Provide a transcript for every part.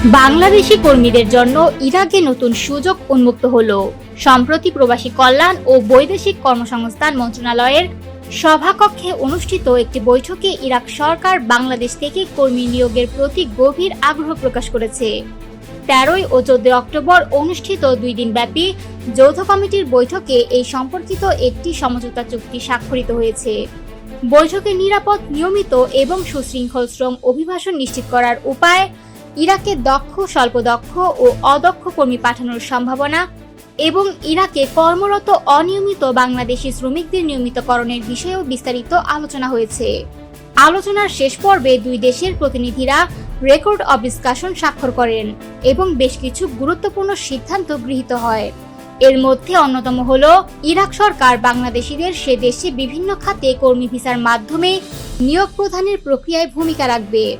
বাংলাদেশি কর্মীদের জন্য ইরাকে নতুন সুযোগ উন্মুক্ত হলো। সম্প্রতি প্রবাসী কল্যাণ ও বৈদেশিক কর্মসংস্থান মন্ত্রণালয়ের সভাকক্ষে অনুষ্ঠিত একটি বৈঠকে ইরাক সরকার বাংলাদেশ থেকে কর্মী নিয়োগের প্রতি গভীর আগ্রহ প্রকাশ করেছে। তেরোই ও চোদ্দই অক্টোবর অনুষ্ঠিত দুই দিনব্যাপী যৌথ কমিটির বৈঠকে এই সম্পর্কিত একটি সমঝোতা চুক্তি স্বাক্ষরিত হয়েছে। বৈঠকে নিরাপদ, নিয়মিত এবং সুশৃঙ্খল শ্রম অভিবাসন নিশ্চিত করার উপায় ইরাকে দক্ষ, স্বল্পদক্ষ ও অদক্ষ কর্মী পাঠানোর সম্ভাবনা এবং ইরাকে কর্মরত অনিয়মিত বাংলাদেশি শ্রমিকদের নিয়মিতকরণের বিষয়েও বিস্তারিত আলোচনা হয়েছে। আলোচনার শেষ পর্বে দুই দেশের প্রতিনিধিরা রেকর্ড অব ডিসকাশন স্বাক্ষর করেন এবং বেশ কিছু গুরুত্বপূর্ণ সিদ্ধান্ত গৃহীত হয়। এর মধ্যে অন্যতম হল, ইরাক সরকার বাংলাদেশিদের সে দেশে বিভিন্ন খাতে কর্মী ভিসার মাধ্যমে নিয়োগ প্রদানের প্রক্রিয়ায় ভূমিকা রাখবে।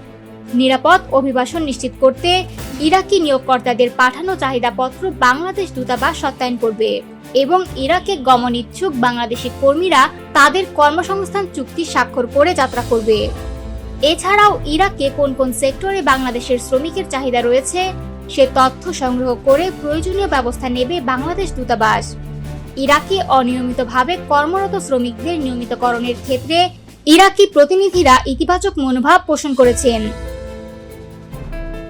নিরাপদ অভিবাসন নিশ্চিত করতে ইরাকি নিয়োগকর্তাদের পাঠানো চাহিদাপত্র বাংলাদেশ দূতাবাস সত্যায়ন করবে এবং ইরাকে গমন ইচ্ছুক বাংলাদেশি কর্মীরা তাদের কর্মসংস্থান চুক্তি স্বাক্ষর করে যাত্রা করবে। এছাড়াও ইরাকে কোন কোন সেক্টরে বাংলাদেশের শ্রমিকের চাহিদা রয়েছে, সে তথ্য সংগ্রহ করে প্রয়োজনীয় ব্যবস্থা নেবে বাংলাদেশ দূতাবাস। ইরাকে অনিয়মিতভাবে কর্মরত শ্রমিকদের নিয়মিতকরণের ক্ষেত্রে ইরাকি প্রতিনিধিরা ইতিবাচক মনোভাব পোষণ করেছেন।